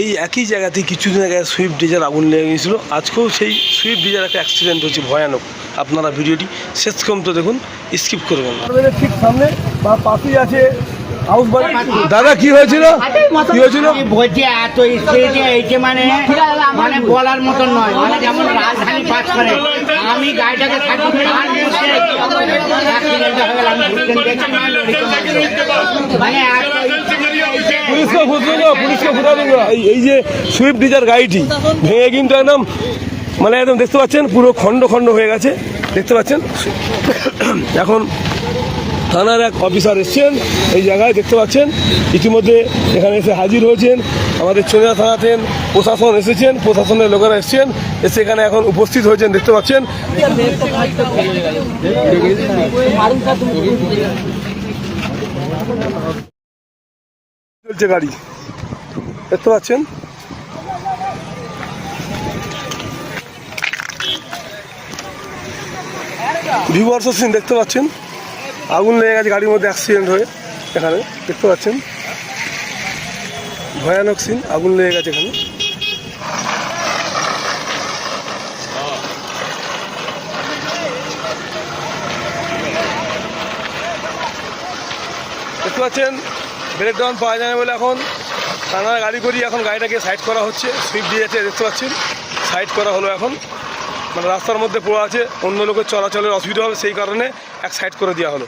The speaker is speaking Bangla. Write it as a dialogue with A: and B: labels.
A: এই একই জায়গাতে কিছুদিন আগে সুইফট ডিজার আগুন লেগে গিয়েছিল। আজকেও সেই সুইফট ডিজার একটা অ্যাক্সিডেন্ট হচ্ছে ভয়ানক। আপনারা ভিডিওটি শেষ পর্যন্ত দেখুন স্কিপ করবেন ঠিক সামনে বা পাশেই আছে দাদা কি হয়েছিল? কি হয়েছিল?
B: বলছে এত স্পিডে এইটা মানে মানে বলার মতন নয়। মানে যেমন রাজধানী পাস করে। আমি গাড়িটাকে থাকি
A: পুলিশকে এই যে সুইফট ডিজার গাড়িটি, ভেঙে কিন্তু একদম মানে একদম দেখতে পাচ্ছেন, পুরো খণ্ড খণ্ড হয়ে গেছে। দেখতে পাচ্ছেন? এখন থানার এক অফিসার এসছেন, এই জায়গায় দেখতে পাচ্ছেন, ইতিমধ্যে এখানে এসে হাজির হয়েছেন। আমাদের চনিয়া থানাতেন প্রশাসন এসেছেন, প্রশাসনের লোকেরা এসেছেন, এসে এখানে এখন উপস্থিত হয়েছেন, দেখতে পাচ্ছেন। চলছে গাড়ি। দেখতে পাচ্ছেন ভিভর্স সিন দেখতে পাচ্ছেন? আগুন লেগে গেছে গাড়ির মধ্যে অ্যাক্সিডেন্ট হয়ে এখানে, দেখতে পাচ্ছেন? ভয়ানক সিন আগুন লেগে গেছে এখানে। দেখতে পাচ্ছেন? ব্রেক ডাউন পাওয়া যায় না বলে এখন থানার গাড়ি করি এখন গাড়িটাকে সাইড করা হচ্ছে। সুইপ দিয়ে যাচ্ছে, দেখতে পাচ্ছেন? সাইড করা হলো এখন। মানে রাস্তার মধ্যে পড়ে আছে, অন্য লোকের চলাচলের অসুবিধা হবে সেই কারণে এক সাইড করে দেওয়া হলো।